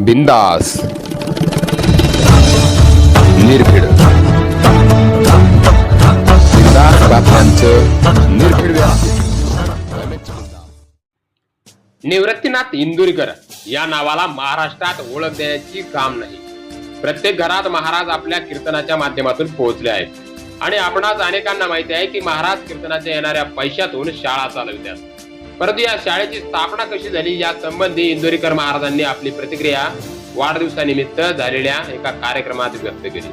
बिंदास. निर्भीड. बिंदास बातम्यांचं निर्भीड निवृत्तीनाथ इंदुरीकर या नावाला महाराष्ट्रात ओळख देण्याची काम नाही. प्रत्येक घरात महाराज आपल्या कीर्तनाच्या माध्यमातून पोहोचले आहेत. आणि आपणास अनेकांना माहिती आहे की महाराज कीर्तनाच्या येणाऱ्या पैशातून शाळा चालवितात. परंतु या शाळेची स्थापना कशी झाली या संबंधी इंदोरीकर महाराजांनी आपली प्रतिक्रिया वाढदिवसानिमित्त झालेल्या एका कार्यक्रमात व्यक्त केली.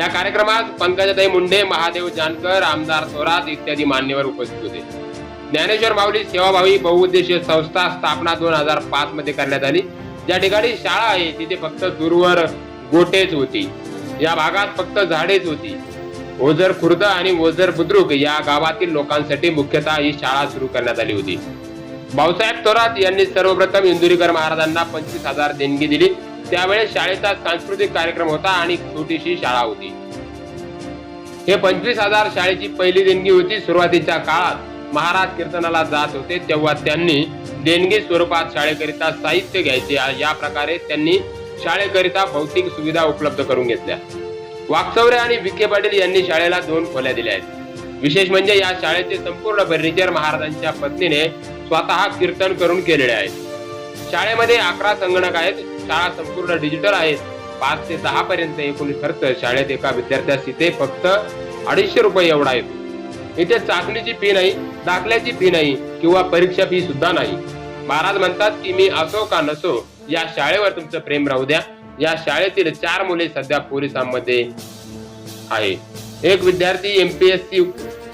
या कार्यक्रमात पंकजाताई मुंडे महादेव जानकर आमदार थोरात इत्यादी मान्यवर उपस्थित होते. ज्ञानेश्वर माऊली सेवाभावी बहुउद्देशीय संस्था स्थापना दोन हजार पाच मध्ये करण्यात आली. ज्या ठिकाणी शाळा आहे तिथे फक्त दूरवर गोटेच होती. या भागात फक्त झाडेच होती. ओझर खुर्द आणि ओझर बुद्रुक या गावातील लोकांसाठी मुख्यतः ही शाळा सुरू करण्यात आली होती. भाऊसाहेब थोरात यांनी सर्वप्रथम इंदुरीकर महाराजांना पंचवीस हजार देणगी दिली. त्यावेळेस शाळेचा सांस्कृतिक कार्यक्रम होता आणि छोटीशी शाळा होती. हे पंचवीस हजार शाळेची पहिली देणगी होती. सुरुवातीच्या काळात महाराज कीर्तनाला जात होते. तेव्हा त्यांनी देणगी स्वरूपात शाळेकरिता साहित्य घ्यायचे. या प्रकारे त्यांनी शाळेकरिता भौतिक सुविधा उपलब्ध करून घेतल्या. वाकचौरे आणि विखे पाटील यांनी शाळेला दोन खोल्या दिल्या आहेत. विशेष म्हणजे या शाळेचे संपूर्ण फर्निचर महाराजांच्या पत्नीने स्वतः कीर्तन करून केलेले आहे शाळेमध्ये अकरा संगणक आहेत. शाळा संपूर्ण डिजिटल आहेत. पाच ते दहा पर्यंत एकूण खर्च. शाळेत एका विद्यार्थ्यास इथे फक्त अडीचशे रुपये एवढा येतो इथे चाचणीची फी नाही दाखल्याची फी नाही किंवा परीक्षा फी सुद्धा नाही. महाराज म्हणतात की मी असो का नसो या शाळेवर तुमचं प्रेम राहू द्या. या शाळेतील चार मुले सध्या पोलिसांमध्ये आहे. एक विद्यार्थी एमपीएससी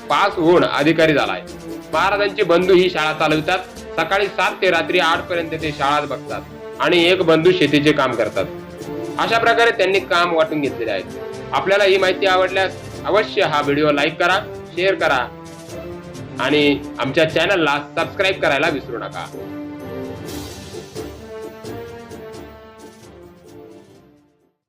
पास होऊन अधिकारी झाला आहे. महाराजांचे बंधू ही शाळा चालवितात. सकाळी सात ते रात्री आठ पर्यंत ते शाळा बघतात आणि एक बंधू शेतीचे काम करतात. अशा प्रकारे त्यांनी काम वाटून घेतलेले आहे आपल्याला ही माहिती आवडल्यास अवश्य हा व्हिडिओ लाईक करा शेअर करा आणि आमच्या चॅनलला सबस्क्राईब करायला विसरू नका.